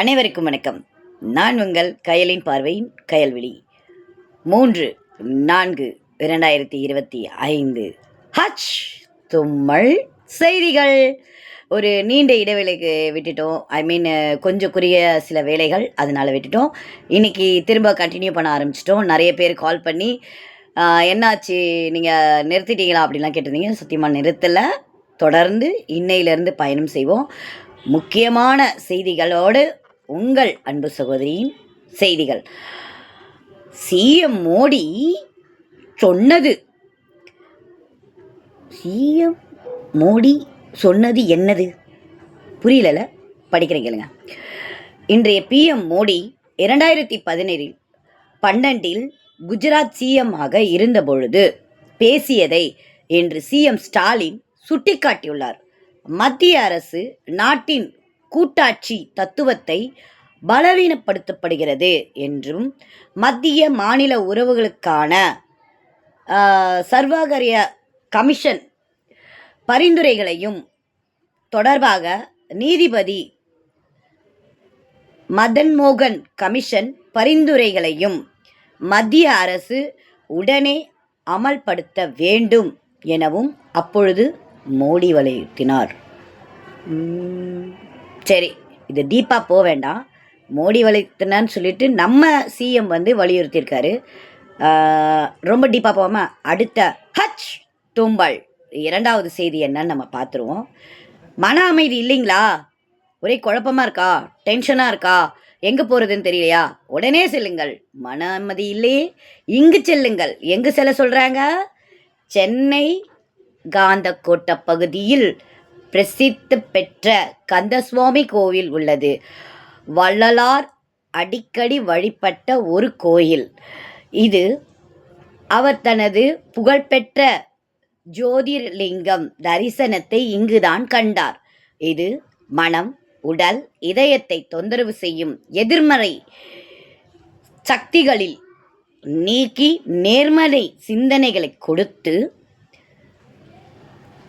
அனைவருக்கும் வணக்கம். நான் உங்கள் கயலின் பார்வையின் கயல்விழி. மூன்று நான்கு இரண்டாயிரத்தி இருபத்தி ஐந்து. ஹச் தும்மல் செய்திகள். ஒரு நீண்ட இடைவேளைக்கு விட்டுட்டோம். ஐ மீன் கொஞ்சம் குறுகிய சில வேலைகள் அதனால் விட்டுட்டோம். இன்னைக்கு திரும்ப கண்டினியூ பண்ண ஆரம்பிச்சிட்டோம். நிறைய பேர் கால் பண்ணி என்னாச்சு? நீங்கள் நிறுத்திட்டீங்களா? அப்படிலாம் கேட்டிருந்தீங்க. சத்தியமாக நிறுத்தலை. தொடர்ந்து இன்னையிலேருந்து பயணம் செய்வோம். முக்கியமான செய்திகளோடு உங்கள் அன்பு சகோதரியின் செய்திகள். சிஎம் மோடி சொன்னது. சிஎம் மோடி சொன்னது என்னது? புரியலல படிக்கிறேன் கேளுங்க. இன்றைய பிஎம் மோடி இரண்டாயிரத்தி பதினேழில் பன்னெண்டில் குஜராத் சிஎம் ஆக இருந்தபொழுது பேசியதை என்று சிஎம் ஸ்டாலின் சுட்டிக்காட்டியுள்ளார். மத்திய அரசு நாட்டின் கூட்டாட்சி தத்துவத்தை பலவீனப்படுத்தப்படுகிறது என்றும் மத்திய மாநில உறவுகளுக்கான சர்வாகரிய கமிஷன் பரிந்துரைகளையும் தொடர்பாக நீதிபதி மதன்மோகன் கமிஷன் பரிந்துரைகளையும் மத்திய அரசு உடனே அமல்படுத்த வேண்டும் எனவும் அப்பொழுது மோடி வலியுறுத்தினார். சரி இது டீப்பாக போக வேண்டாம். மோடி வலியுறுத்தினான்னு சொல்லிட்டு நம்ம சிஎம் வந்து வலியுறுத்தியிருக்காரு. ரொம்ப டீப்பாக போகாம அடுத்த ஹச் தும்பல் இரண்டாவது செய்தி என்னன்னு நம்ம பார்த்துருவோம். மன அமைதி இல்லைங்களா? ஒரே குழப்பமாக இருக்கா? டென்ஷனாக இருக்கா? எங்கே போகிறதுன்னு தெரியலையா? உடனே செல்லுங்கள். மன அமைதி இல்லையே இங்கு செல்லுங்கள். எங்கு செல்ல சொல்கிறாங்க சென்னை காந்தக்கோட்டை பகுதியில் பிரசித்தி பெற்ற கந்தசுவாமி கோவில் உள்ளது. வள்ளலார் அடிக்கடி வழிபட்ட ஒரு கோயில். இது அவர் தனது புகழ்பெற்ற ஜோதிர்லிங்கம் தரிசனத்தை இங்குதான் கண்டார். இது மனம் உடல் இதயத்தை தொந்தரவு செய்யும் எதிர்மறை சக்திகளில் நீக்கி நேர்மறை சிந்தனைகளை கொடுத்து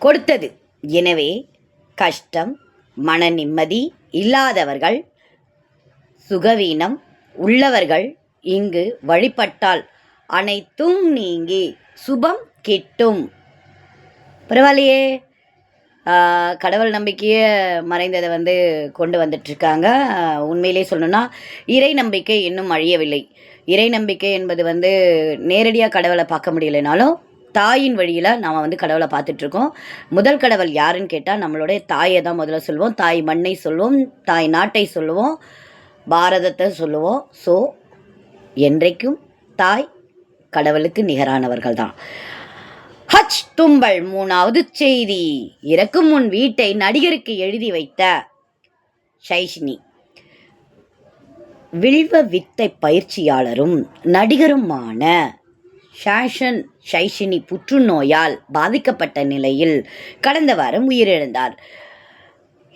கொடுத்தது. எனவே கஷ்டம் மன நிம்மதி இல்லாதவர்கள் சுகவீனம் உள்ளவர்கள் இங்கு வழிபட்டால் அனைத்தும் நீங்கி சுபம் கிட்டும். பரவாயில்லையே. கடவுள் நம்பிக்கையை மறைந்ததை வந்து கொண்டு வந்துட்டுருக்காங்க. உண்மையிலே சொல்லணும்னா இறை நம்பிக்கை இன்னும் அழியவில்லை. இறை நம்பிக்கை என்பது வந்து நேரடியாக கடவுளை பார்க்க முடியலைனாலும் தாயின் வழியில் நாம் வந்து கடவுளை பார்த்துட்ருக்கோம். முதல் கடவுள் யாருன்னு கேட்டால் நம்மளுடைய தாயை தான் முதல்ல சொல்லுவோம் தாய் மண்ணை சொல்லுவோம் தாய் நாட்டை சொல்லுவோம் பாரதத்தை சொல்லுவோம் ஸோ என்றைக்கும் தாய் கடவுளுக்கு நிகரானவர்கள் தான். ஹச் தும்பல் மூணாவது செய்தி. இறக்கும் முன் வீட்டை நடிகருக்கு எழுதி வைத்த ஷைஷினி வில்வ வித்தை பயிற்சியாளரும் நடிகருமான ஷாஷன் ஷைஷினி புற்றுநோயால் பாதிக்கப்பட்ட நிலையில் கடந்த வாரம் உயிரிழந்தார்.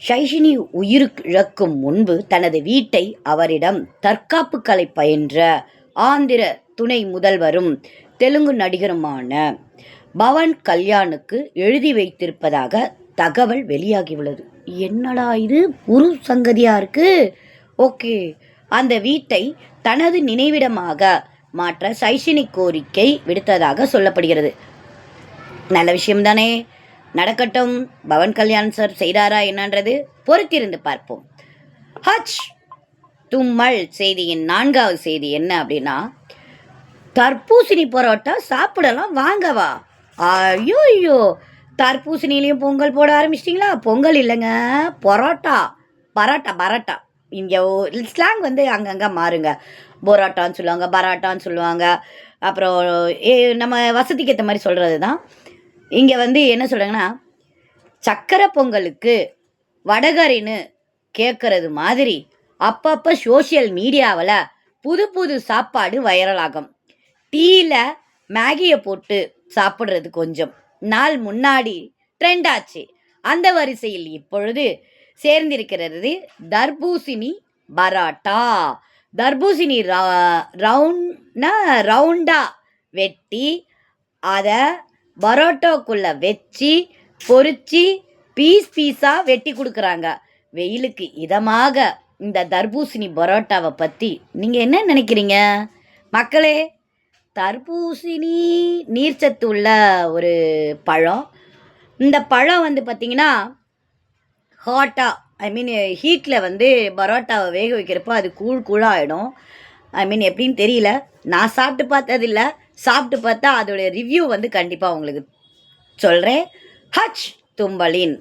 ஷைஷினி உயிரிழக்கும் முன்பு தனது வீட்டை அவரிடம் தற்காப்பு கலை பயின்ற ஆந்திர துணை முதல்வரும் தெலுங்கு நடிகருமான பவன் கல்யாணுக்கு எழுதி வைத்திருப்பதாக தகவல் வெளியாகியுள்ளது. என்னடா இது? ஒரு சங்கதியாக இருக்குது ஓகே. அந்த வீட்டை தனது நினைவிடமாக மாற்ற சைஷினி கோரிக்கை விடுத்ததாக சொல்லப்படுகிறது. நல்ல விஷயம்தானே. நடக்கட்டும். பவன் கல்யாண் சார் செய்தாரா என்னன்றது பொறுத்திருந்து பார்ப்போம். ஹச்! தும்மல் செய்தியின் நான்காவது செய்தி என்ன அப்படின்னா தர்பூசணி பரோட்டா சாப்பிடலாம் வாங்கவா ஐயோ ஐயோ தர்பூசணிலையும் பொங்கல் போட ஆரம்பிச்சிட்டிங்களா? பொங்கல் இல்லைங்க. பரோட்டா. பரோட்டா பரோட்டா. இங்கே ஸ்லாங் வந்து அங்கங்கே மாறுங்க. போராட்டான்னு சொல்லுவாங்க பராட்டான்னு சொல்லுவாங்க. அப்புறம் ஏ நம்ம வசதிக்கு ஏற்ற மாதிரி சொல்கிறது தான் இங்கே வந்து என்ன சொல்கிறாங்கன்னா சக்கரை பொங்கலுக்கு வடகரின்னு கேட்குறது மாதிரி அப்பப்போ சோஷியல் மீடியாவில் புது புது சாப்பாடு வைரல் ஆகும். டீயில் மேகியை போட்டு சாப்பிட்றது கொஞ்சம். நாள் முன்னாடி ட்ரெண்ட் ஆச்சு. அந்த வரிசையில் இப்பொழுது சேர்ந்திருக்கிறது. தர்பூசணி பராட்டா. தர்பூசணி ரவுண்ட்னா ரவுண்டாக வெட்டி அதை பரோட்டோக்குள்ளே வச்சு பொறிச்சு பீஸ் பீஸாக வெட்டி கொடுக்குறாங்க. வெயிலுக்கு இதமாக இந்த தர்பூசணி பரோட்டாவை பற்றி நீங்கள் என்ன நினைக்கிறீங்க? மக்களே தர்பூசணி நீர்ச்சத்து உள்ள ஒரு பழம். இந்த பழம் வந்து பார்த்திங்கன்னா ஹாட்டாக ஐ மீன் ஹீட்டில் வந்து பரோட்டாவை வேக வைக்கிறப்போ அது கூழ் கூழாகிடும் ஐ மீன் எப்படின்னு தெரியல. நான் சாப்பிட்டு பார்த்ததில்ல சாப்பிட்டு பார்த்தா அதோடைய ரிவ்யூ வந்து கண்டிப்பாக உங்களுக்கு சொல்கிறேன் ஹச் தும்பலின்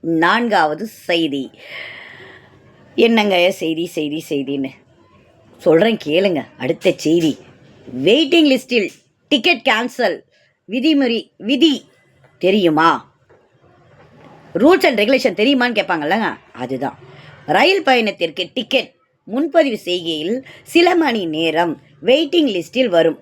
நான்காவது செய்தி. என்னங்க செய்தி செய்தி செய்தின்னு? சொல்கிறேன் கேளுங்க. அடுத்த செய்தி. வெயிட்டிங் லிஸ்டில் டிக்கெட் கேன்சல் விதிமுறை விதி தெரியுமா? ரூல்ஸ் அண்ட் ரெகுலேஷன் தெரியுமான்னு கேட்பாங்கல்லங்க? அதுதான். ரயில் பயணத்திற்கு டிக்கெட் முன்பதிவு செய்கையில் சில மணி நேரம் வெயிட்டிங் லிஸ்டில் வரும்.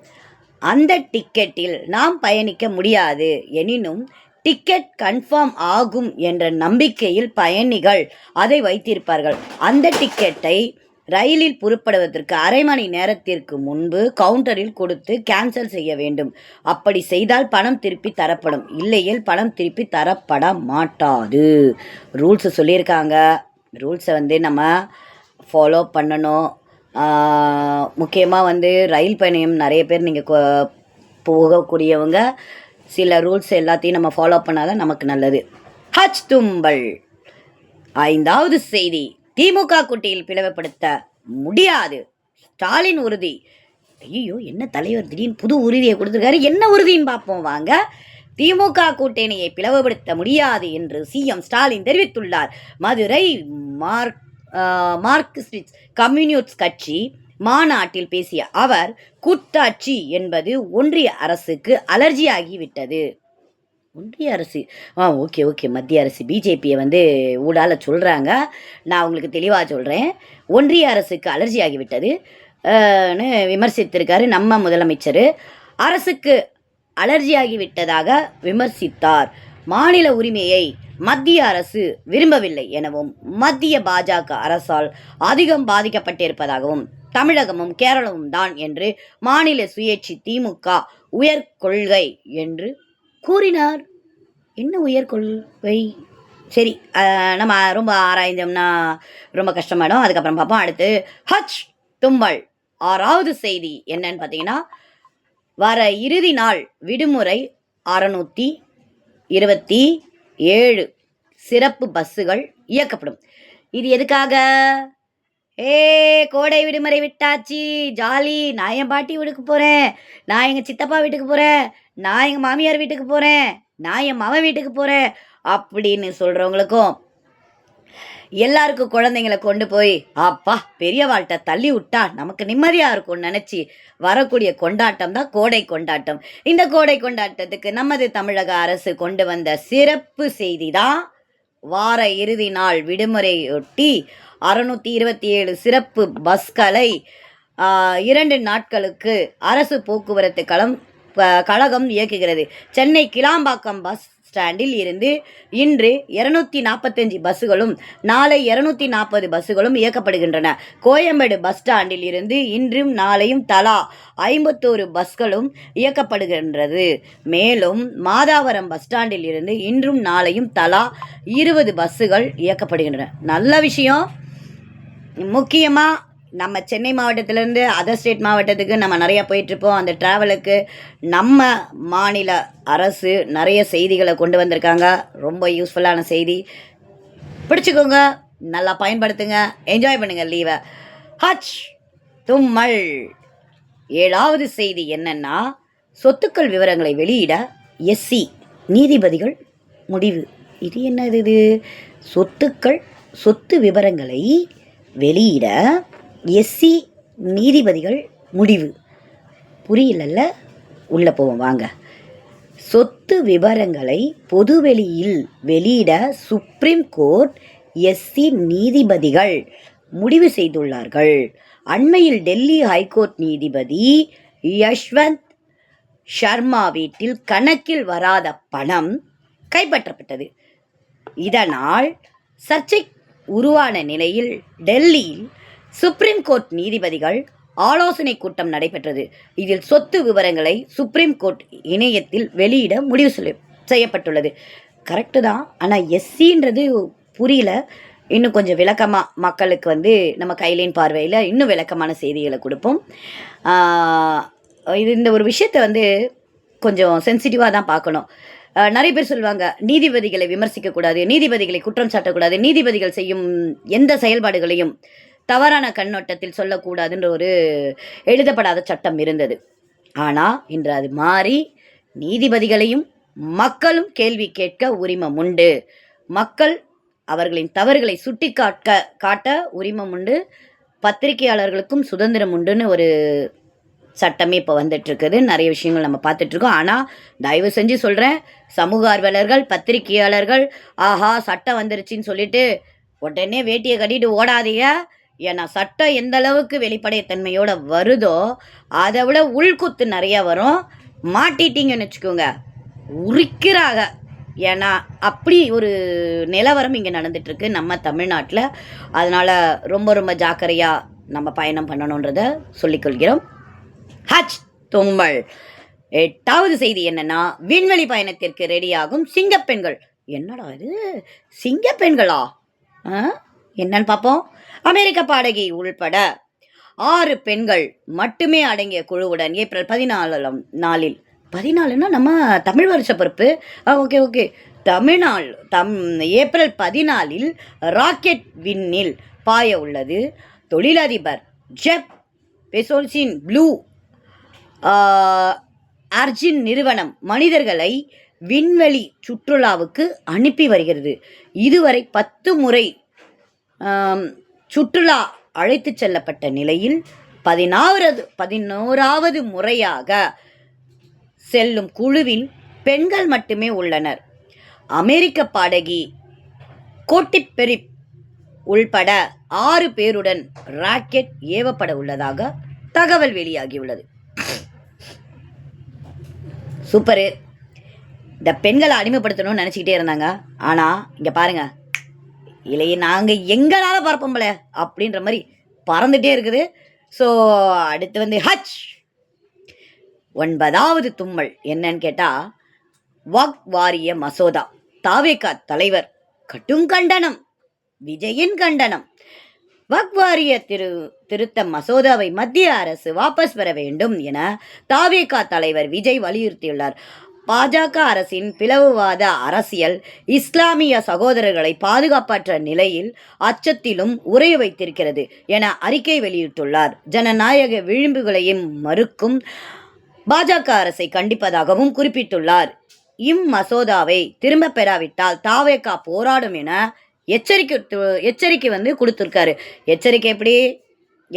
அந்த டிக்கெட்டில் நாம் பயணிக்க முடியாது. எனினும் டிக்கெட் கன்ஃபார்ம் ஆகும் என்ற நம்பிக்கையில் பயணிகள் அதை வைத்திருப்பார்கள். அந்த டிக்கெட்டை ரயிலில் புறப்படுவதற்கு அரை மணி நேரத்திற்கு முன்பு கவுண்டரில் கொடுத்து கேன்சல் செய்ய வேண்டும். அப்படி செய்தால் பணம் திருப்பி தரப்படும். இல்லையேல் பணம் திருப்பி தரப்பட மாட்டாது. ரூல்ஸ் சொல்லியிருக்காங்க. ரூல்ஸை வந்து நம்ம ஃபாலோ பண்ணணும். முக்கியமாக வந்து ரயில் பயணம் நிறைய பேர் நீங்கள் போகக்கூடியவங்க சில ரூல்ஸ் எல்லாத்தையும் நம்ம ஃபாலோ பண்ணாதான் நமக்கு நல்லது. ஹச் தும்பல். ஐந்தாவது செய்தி. திமுக கூட்டியில் பிளவுபடுத்த முடியாது. ஸ்டாலின் உறுதி. ஐயோ என்ன தலைவர் திடீர்னு புது உறுதியை கொடுத்துருக்காரு? என்ன உறுதின்னு பார்ப்போம் வாங்க. திமுக கூட்டணியை பிளவுபடுத்த முடியாது என்று சிஎம் ஸ்டாலின் தெரிவித்துள்ளார். மதுரை மார்க் மார்க்சிஸ்ட் கம்யூனிஸ்ட் கட்சி மாநாட்டில் பேசிய அவர் கூட்டாட்சி என்பது ஒன்றிய அரசுக்கு அலர்ஜியாகிவிட்டது. ஒன்றிய அரசு. ஆ ஓகே ஓகே. மத்திய அரசு. பிஜேபியை வந்து ஊடால சொல்கிறாங்க நான் உங்களுக்கு தெளிவாக சொல்கிறேன் ஒன்றிய அரசுக்கு அலர்ஜி ஆகிவிட்டது. விமர்சித்திருக்காரு நம்ம முதலமைச்சர். அரசுக்கு அலர்ஜி ஆகிவிட்டதாக விமர்சித்தார். மாநில உரிமையை மத்திய அரசு விரும்பவில்லை எனவும் மத்திய பாஜக அரசால் அதிகம் பாதிக்கப்பட்டிருப்பதாகவும் தமிழகமும் கேரளமும் தான் என்று மாநில சுயேட்சி திமுக உயர் கொள்கை என்று கூறினார். என்ன உயர்கொள்வை சரி நம்ம ரொம்ப ஆராய்ந்தோம்னா ரொம்ப கஷ்டமாயிடும். அதுக்கப்புறம் பார்ப்போம். அடுத்து ஹச் தும்பல் ஆறாவது செய்தி என்னன்னு பார்த்தீங்கன்னா வர இறுதி நாள் விடுமுறை அறநூற்றி இருபத்தி ஏழு. சிறப்பு பஸ்ஸுகள் இயக்கப்படும். இது எதுக்காக? ஏ கோடை விடுமுறை விட்டாச்சு. ஜாலி. நான் என் பாட்டி வீட்டுக்கு போகிறேன் நான் எங்கள் சித்தப்பா வீட்டுக்கு போகிறேன் நான் எங்கள் மாமியார் வீட்டுக்கு போகிறேன் நான் என் மாமன் வீட்டுக்கு போகிறேன் அப்படின்னு சொல்கிறவங்களுக்கும் எல்லாருக்கும் குழந்தைங்களை கொண்டு போய் அப்பா பெரிய வாழ்க்கை தள்ளி விட்டா நமக்கு நிம்மதியாக இருக்கும்னு நினச்சி வரக்கூடிய கொண்டாட்டம் தான் கோடை கொண்டாட்டம். இந்த கோடை கொண்டாட்டத்துக்கு நமது தமிழக அரசு கொண்டு வந்த சிறப்பு செய்தி தான் வார இறுதி நாள் விடுமுறையொட்டி அறுநூற்றி இருபத்தி ஏழு சிறப்பு பஸ்களை இரண்டு நாட்களுக்கு அரசு போக்குவரத்து களம் ப- கழகம் இயக்குகிறது. சென்னை கிளாம்பாக்கம் பஸ் ஸ்டாண்டில் இருந்து இன்று இருநூத்தி நாற்பத்தஞ்சு பஸ்ஸுகளும் நாளை இருநூத்தி நாற்பது பஸ்ஸுகளும் இயக்கப்படுகின்றன. கோயம்பேடு பஸ் ஸ்டாண்டில் இருந்து இன்றும் நாளையும் தலா ஐம்பத்தோரு பஸ்களும் இயக்கப்படுகின்றது. மேலும் மாதாவரம் பஸ் ஸ்டாண்டில் இருந்து இன்றும் நாளையும் தலா இருபது பஸ்ஸுகள் இயக்கப்படுகின்றன. நல்ல விஷயம். முக்கியமாக நம்ம சென்னை மாவட்டத்திலேருந்து அதர் ஸ்டேட் மாவட்டத்துக்கு நம்ம நிறையா போயிட்டுருப்போம். அந்த ட்ராவலுக்கு நம்ம மாநில அரசு நிறைய செய்திகளை கொண்டு வந்திருக்காங்க. ரொம்ப யூஸ்ஃபுல்லான செய்தி. பிடிச்சிக்கோங்க நல்லா பயன்படுத்துங்க என்ஜாய் பண்ணுங்கள் லீவை ஹச் தும்மல். ஏழாவது செய்தி என்னென்னா சொத்துக்கள் விவரங்களை வெளியிட எஸ்சி நீதிபதிகள் முடிவு. இது என்னது இது? சொத்துக்கள் சொத்து விவரங்களை வெளியிட எஸ்சி நீதிபதிகள் முடிவு. புரியலல்ல? உள்ளே போவோம் வாங்க. சொத்து விவரங்களை பொதுவெளியில் வெளியிட சுப்ரீம் கோர்ட் எஸ்சி நீதிபதிகள் முடிவு செய்துள்ளார்கள். அண்மையில் டெல்லி ஹைகோர்ட் நீதிபதி யஷ்வந்த் ஷர்மா வீட்டில் கணக்கில் வராத பணம் கைப்பற்றப்பட்டது. இதனால் சர்ச்சை உருவான நிலையில் டெல்லியில் சுப்ரீம் கோர்ட் நீதிபதிகள் ஆலோசனை கூட்டம் நடைபெற்றது. இதில் சொத்து விவரங்களை சுப்ரீம் கோர்ட் இணையத்தில் வெளியிட முடிவு செய்ய- செய்யப்பட்டுள்ளது. கரெக்டு தான். ஆனால் எஸ்சின்றது புரியல. இன்னும் கொஞ்சம் விளக்கமாக மக்களுக்கு வந்து நம்ம கையிலேன் பார்வையில் இன்னும் விளக்கமான செய்திகளை கொடுப்போம். இது இந்த ஒரு விஷயத்தை வந்து கொஞ்சம் சென்சிட்டிவாக தான் பார்க்கணும். நிறைய பேர் சொல்லுவாங்க நீதிபதிகளை விமர்சிக்கக்கூடாது நீதிபதிகளை குற்றம் சாட்டக்கூடாது நீதிபதிகள் செய்யும் எந்த செயல்பாடுகளையும் தவறான கண்ணோட்டத்தில் சொல்லக்கூடாதுன்ற ஒரு எழுதப்படாத சட்டம் இருந்தது. ஆனால் இன்று அது மாறி நீதிபதிகளையும் மக்களும் கேள்வி கேட்க உரிமம் உண்டு. மக்கள் அவர்களின் தவறுகளை சுட்டி காட்ட காட்ட உரிமம் உண்டு. பத்திரிகையாளர்களுக்கும் சுதந்திரம் உண்டுன்னு ஒரு சட்டமே இப்போ வந்துட்டுருக்குது. நிறைய விஷயங்கள் நம்ம பார்த்துட்ருக்கோம் ஆனால் தயவு செஞ்சு சொல்கிறேன் சமூக ஆர்வலர்கள் பத்திரிகையாளர்கள் ஆஹா சட்டம் வந்துருச்சுன்னு சொல்லிட்டு உடனே வேட்டியை கட்டிட்டு ஓடாதீங்க. ஏன்னா சட்டம் எந்த அளவுக்கு வெளிப்படைத்தன்மையோட வருதோ அதை விட உள்குத்து நிறைய வரும். மாட்டிட்டீங்கன்னு வச்சுக்கோங்க. உரிக்கிறாங்க. ஏன்னா அப்படி ஒரு நிலவரம் இங்கே நடந்துட்டுருக்கு நம்ம தமிழ்நாட்டில். அதனால் ரொம்ப ரொம்ப ஜாக்கிரதையாக நம்ம பயணம் பண்ணணுன்றத சொல்லிக்கொள்கிறோம். ஹச் தும்மல். எட்டாவது செய்தி என்னென்னா விண்வெளி பயணத்திற்கு ரெடியாகும் சிங்கப்பெண்கள் என்னடா இது? சிங்கப்பெண்களா ஆ? என்னன்னு பார்ப்போம். அமெரிக்க பாடகி உள்பட ஆறு பெண்கள் மட்டுமே அடங்கிய குழுவுடன் ஏப்ரல் பதினாலாம் நாளில். பதினாலுன்னா நம்ம தமிழ் வருஷ பொறுப்பு. Okay okay. தமிழ்நாள் தம் ஏப்ரல் பதினாலில் ராக்கெட் விண்ணில் பாய உள்ளது. தொழிலதிபர் ஜெப் பெசோல்சின் ப்ளூ அர்ஜின் நிறுவனம் மனிதர்களை விண்வெளி சுற்றுலாவுக்கு அனுப்பி வருகிறது. இதுவரை பத்து முறை சுற்றுலா அழைத்துச் செல்லப்பட்ட நிலையில் பதினாறாவது பதினோராவது முறையாக செல்லும் குழுவில் பெண்கள் மட்டுமே உள்ளனர். அமெரிக்க பாடகி கோட்டிப்பெரிப் உள்பட ஆறு பேருடன் ராக்கெட் ஏவப்பட உள்ளதாக தகவல் வெளியாகியுள்ளது. சூப்பரு. இந்த பெண்களை அடிமைப்படுத்தணும்னு நினச்சிக்கிட்டே இருந்தாங்க. ஆனால் இங்கே பாருங்கள் இல்லையே நாங்கள் எங்களால் பறப்போம்ல அப்படின்ற மாதிரி பறந்துட்டே இருக்குது. ஸோ அடுத்து வந்து ஹச் ஒன்பதாவது தும்மல் என்னன்னு கேட்டால் வக் வாரிய மசோதா. தாவேகா தலைவர் கட்டும் கண்டனம் விஜயின் கண்டனம். வக் வாரிய திரு திருத்த மசோதாவை மத்திய அரசு வாபஸ் பெற வேண்டும் என தாவேகா தலைவர் விஜய் வலியுறுத்தியுள்ளார். பாஜக அரசின் பிளவுவாத அரசியல் இஸ்லாமிய சகோதரர்களை பாதுகாப்பற்ற நிலையில் அச்சத்திலும் உரைய வைத்திருக்கிறது என அறிக்கை வெளியிட்டுள்ளார். ஜனநாயக விளிம்புகளையும் மறுக்கும் பாஜக அரசை கண்டிப்பதாகவும் குறிப்பிட்டுள்ளார். இம்மசோதாவை திரும்ப பெறாவிட்டால் தாவேக்கா போராடும் என எச்சரிக்கை எச்சரிக்கை வந்து கொடுத்துருக்காரு. எச்சரிக்கை எப்படி?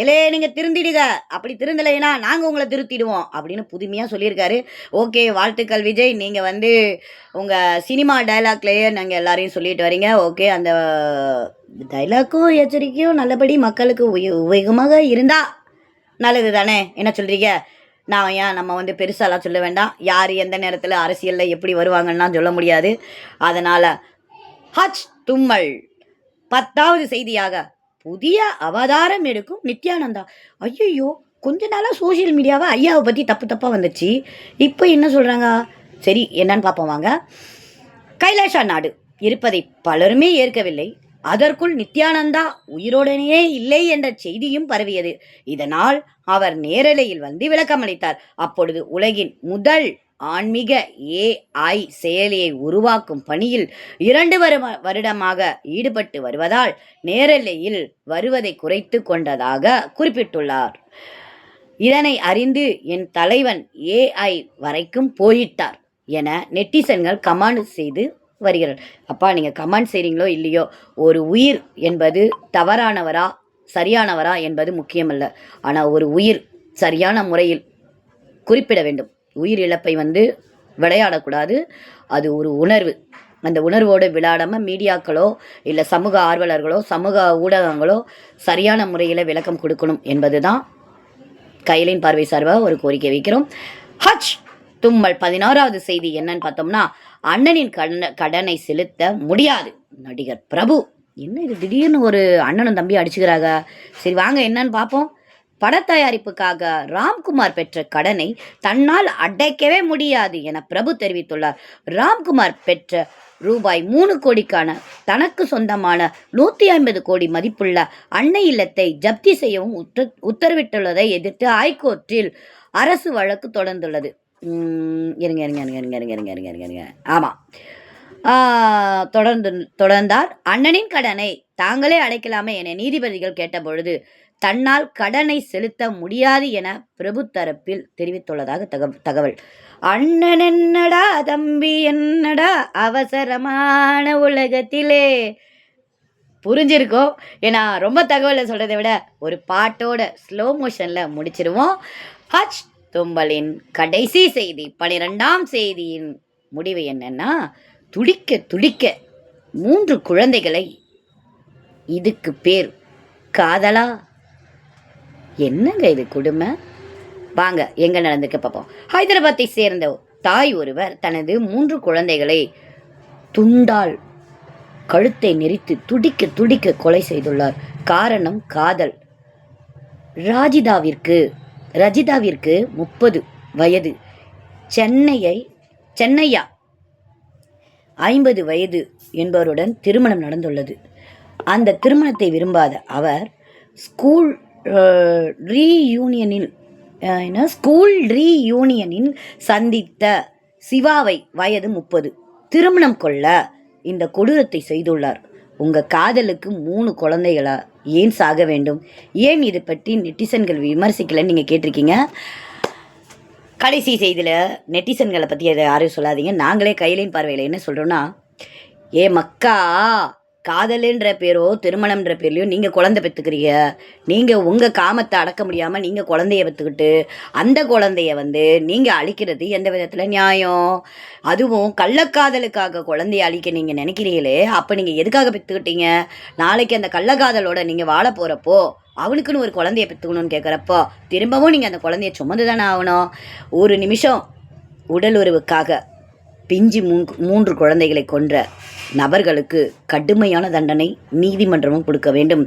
இலே நீங்கள் திருந்திடுங்க. அப்படி திருந்தலைன்னா நாங்கள் உங்களை திருத்திடுவோம் அப்படின்னு புதுமையாக சொல்லியிருக்காரு. ஓகே வாழ்த்துக்கள் விஜய். நீங்கள் வந்து உங்கள் சினிமா டைலாக்லேயே நாங்கள் எல்லாரையும் சொல்லிட்டு வரீங்க. ஓகே அந்த டைலாக்கும் எச்சரிக்கையும் நல்லபடி மக்களுக்கு உய உபயோகமாக இருந்தால் நல்லது தானே என்ன சொல்கிறீங்க நான் ஏன் நம்ம வந்து பெருசாலாம் சொல்ல வேண்டாம். யார் எந்த நேரத்தில் அரசியலில் எப்படி வருவாங்கன்னா சொல்ல முடியாது. அதனால் ஹச் தும்மல். பத்தாவது செய்தியாக புதிய அவதாரம் எடுக்கும் நித்யானந்தா. ஐயோ கொஞ்ச நாளாக சோஷியல் மீடியாவை ஐயாவை பற்றி தப்பு தப்பாக வந்துச்சு. இப்போ என்ன சொல்கிறாங்க சரி என்னன்னு பார்ப்போம் வாங்க. கைலாஷா நாடு இருப்பதை பலருமே ஏற்கவில்லை. அதற்குள் நித்யானந்தா உயிரோடனே இல்லை என்ற செய்தியும் பரவியது. இதனால் அவர் நேரலையில் வந்து விளக்கமளித்தார். அப்பொழுது உலகின் முதல் ஆன்மீக ஏஐ செயலியை உருவாக்கும் பணியில் இரண்டு வரும வருடமாக ஈடுபட்டு வருவதால் நேரலையில் வருவதை குறைத்து கொண்டதாக குறிப்பிட்டுள்ளார். இதனை அறிந்து என் தலைவன் ஏஐ வரைக்கும் போயிட்டார் என நெட்டிசன்கள் கமாண்ட் செய்து வருகிறார். அப்பா நீங்கள் கமெண்ட் செய்கிறீங்களோ இல்லையோ ஒரு உயிர் என்பது தவறானவரா சரியானவரா என்பது முக்கியமல்ல. ஆனால் ஒரு உயிர் சரியான முறையில் குறிப்பிட வேண்டும். உயிர் இழப்பை வந்து விளையாடக்கூடாது. அது ஒரு உணர்வு. அந்த உணர்வோடு விளையாடாமல் மீடியாக்களோ இல்லை சமூக ஆர்வலர்களோ சமூக ஊடகங்களோ சரியான முறையில் விளக்கம் கொடுக்கணும் என்பது தான் கையலின் பார்வை சார்பாக ஒரு கோரிக்கை வைக்கிறோம். ஹச் தும்மல் பதினாறாவது செய்தி என்னன்னு பார்த்தோம்னா அண்ணனின் கடன் கடனை செலுத்த முடியாது. நடிகர் பிரபு என்ன இது திடீர்னு ஒரு அண்ணனும் தம்பி அடிச்சுக்கிறாங்க? சரி வாங்க என்னன்னு பார்ப்போம். படத்தயாரிப்புக்காக ராம்குமார் பெற்ற கடனை தன்னால் அடைக்கவே முடியாது என பிரபு தெரிவித்துள்ளார். ராம்குமார் பெற்ற ரூபாய் மூணு கோடிக்கான தனக்கு சொந்தமான நூற்றி ஐம்பது கோடி மதிப்புள்ள அன்னை இல்லத்தை ஜப்தி செய்யவும் உத்த உத்தரவிட்டுள்ளதை எதிர்த்து ஹைகோர்ட்டில் அரசு வழக்கு தொடர்ந்துள்ளது. இருங்க இருங்க இருங்க இருங்க இருங்க இருங்க இருங்க இருங்க. இருங்க ஆமாம் தொடர்ந்து தொடர்ந்தார். அண்ணனின் கடனை தாங்களே அடைக்கலாமே என நீதிபதிகள் கேட்டபொழுது தன்னால் கடனை செலுத்த முடியாது என பிரபு தரப்பில் தெரிவித்துள்ளதாக தகவ- தகவல். அண்ணன் என்னடா தம்பி என்னடா அவசரமான உலகத்திலே? புரிஞ்சிருக்கோம் ஏன்னா ரொம்ப தகவலை சொல்கிறத விட ஒரு பாட்டோட ஸ்லோ மோஷனில் முடிச்சிருவோம். ஹஜ் தும்பலின் கடைசி செய்தி பனிரெண்டாம் செய்தியின் முடிவு என்னன்னா துடிக்க துடிக்க மூன்று குழந்தைகளை இதுக்கு பேர் காதலா? என்னங்க இது கொடுமை? வாங்க எங்க நடந்துக்க பார்ப்போம். ஹைதராபாத்தை சேர்ந்த தாய் ஒருவர் தனது மூன்று குழந்தைகளை துண்டால் கழுத்தை நெரித்து துடிக்க துடிக்க கொலை செய்துள்ளார். காரணம் காதல். ராஜிதாவிற்கு ரஜிதாவிற்கு முப்பது வயது. சென்னையை சென்னையா? ஐம்பது வயது என்பவருடன் திருமணம் நடந்துள்ளது. அந்த திருமணத்தை விரும்பாத அவர் ஸ்கூல் ரீயூனியனில் என்ன? ஸ்கூல் ரீயூனியனில் சந்தித்த சிவாவை வயது முப்பது. திருமணம் கொள்ள இந்த கொடூரத்தை செய்துள்ளார். உங்கள் காதலுக்கு மூணு குழந்தைகளா ஏன் சாக வேண்டும்? ஏன் இதை பற்றி நெட்டிசன்கள் விமர்சிக்கலன்னு நீங்கள் கேட்டிருக்கீங்க? கடைசி செய்தியில் நெட்டிசன்களை பற்றி அதை யாரையும் சொல்லாதீங்க. நாங்களே கையிலையும் பார்வையில் என்ன சொல்கிறோன்னா ஏ மக்கா காதலுன்ற பேரோ திருமணம்ன்ற பேர்லையும் நீங்கள் குழந்தை பெற்றுக்கிறீங்க நீங்கள் உங்கள் காமத்தை அடக்க முடியாமல் நீங்கள் குழந்தைய பெற்றுக்கிட்டு அந்த குழந்தைய வந்து நீங்கள் அழிக்கிறது எந்த விதத்தில் நியாயம்? அதுவும் கள்ளக்காதலுக்காக குழந்தைய அழிக்க நீங்கள் நினைக்கிறீங்களே அப்போ நீங்கள் எதுக்காக பெற்றுக்கிட்டீங்க நாளைக்கு அந்த கள்ளக்காதலோட நீங்கள் வாழ போகிறப்போ அவனுக்குன்னு ஒரு குழந்தைய பெற்றுக்கணும்னு கேட்குறப்போ திரும்பவும் நீங்கள் அந்த குழந்தைய சுமந்து தானே ஆகணும். ஒரு நிமிஷம் உடல் உறவுக்காக பிஞ்சு மூன்று குழந்தைகளை கொன்ற நபர்களுக்கு கடுமையான தண்டனை நீதிமன்றமும் கொடுக்க வேண்டும்.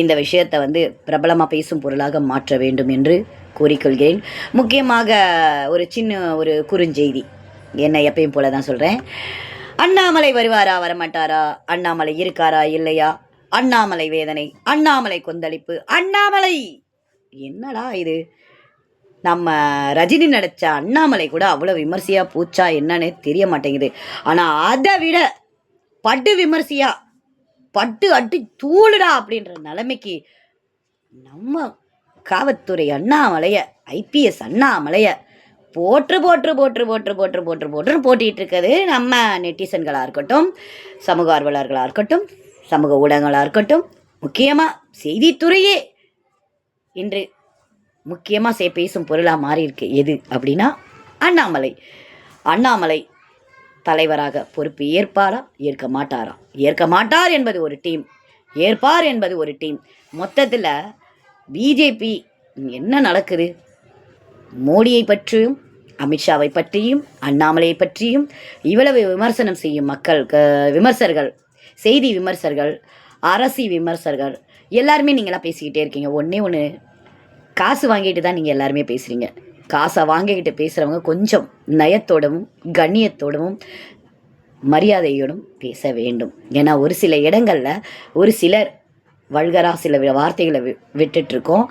இந்த விஷயத்தை வந்து பிரபலமாக பேசும் பொருளாக மாற்ற வேண்டும் என்று கூறிக்கொள்கிறேன். முக்கியமாக ஒரு சின்ன ஒரு குறுஞ்செய்தி. என்ன எப்பயும் போல தான் சொல்கிறேன் அண்ணாமலை வருவாரா வரமாட்டாரா? அண்ணாமலை இருக்காரா இல்லையா? அண்ணாமலை வேதனை அண்ணாமலை கொந்தளிப்பு அண்ணாமலை! என்னடா இது? நம்ம ரஜினி நடித்த அண்ணாமலை கூட அவ்வளோ விமர்சையாக பூச்சா என்னன்னு தெரிய மாட்டேங்குது. ஆனால் அதை விட பட்டு விமர்சையாக பட்டு அட்டு தூளுடா அப்படின்ற நிலைமைக்கு நம்ம காவல்துறை அண்ணாமலைய ஐபிஎஸ் அண்ணாமலைய போற்று போற்று போற்று போற்று போற்று போற்று போற்று போட்டிகிட்டு இருக்கிறது நம்ம நெட்டிசன்களாக இருக்கட்டும் சமூக ஆர்வலர்களாக இருக்கட்டும் சமூக ஊடகங்களாக இருக்கட்டும் முக்கியமாக செய்தித்துறையே இன்று முக்கியமாக சே பேசும் பொருளாக மாறியிருக்கு. எது அப்படின்னா அண்ணாமலை. அண்ணாமலை தலைவராக பொறுப்பு ஏற்பாரா? ஏற்க மாட்டாரா? ஏற்க மாட்டார் என்பது ஒரு டீம். ஏற்பார் என்பது ஒரு டீம். மொத்தத்தில் பிஜேபி என்ன நடக்குது? மோடியை பற்றியும் அமித்ஷாவை பற்றியும் அண்ணாமலையை பற்றியும் இவ்வளவு விமர்சனம் செய்யும் மக்கள் க- விமர்சகர்கள் செய்தி விமர்சகர்கள் அரசி விமர்சகர்கள் எல்லாருமே நீங்களாம் பேசிக்கிட்டே இருக்கீங்க. ஒன்றே ஒன்று காசு வாங்கிட்டு தான் நீங்கள் எல்லாருமே பேசுகிறீங்க காசை வாங்கிக்கிட்டு பேசுகிறவங்க கொஞ்சம் நயத்தோடவும் கண்ணியத்தோடவும் மரியாதையோடும் பேச வேண்டும். ஏன்னா ஒரு சில இடங்களில் ஒரு சிலர் வல்கராக சில வார்த்தைகளை வி விட்டுட்ருக்கோம்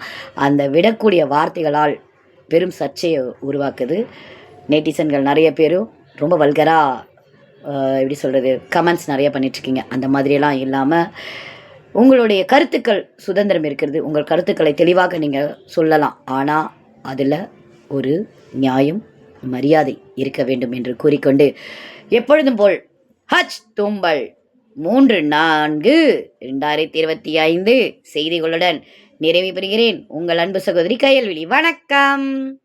அந்த விடக்கூடிய வார்த்தைகளால் பெரும் சர்ச்சையை உருவாக்குது. நெட்டிசன்கள் நிறைய பேரும் ரொம்ப வல்கராக எப்படி சொல்கிறது கமெண்ட்ஸ் நிறைய பண்ணிட்டுருக்கீங்க. அந்த மாதிரியெல்லாம் இல்லாமல் உங்களுடைய கருத்துக்கள் சுதந்திரம் இருக்கிறது. உங்கள் கருத்துக்களை தெளிவாக நீங்கள் சொல்லலாம். ஆனால் அதில் ஒரு நியாயம் மரியாதை இருக்க வேண்டும் என்று கூறிக்கொண்டு எப்பொழுதும் போல் ஹஜ் தும்பல் மூன்று நான்கு இரண்டாயிரத்தி இருபத்தி ஐந்து செய்திகளுடன் நிறைவு பெறுகிறேன். உங்கள் அன்பு சகோதரி கையல்விழி. வணக்கம்.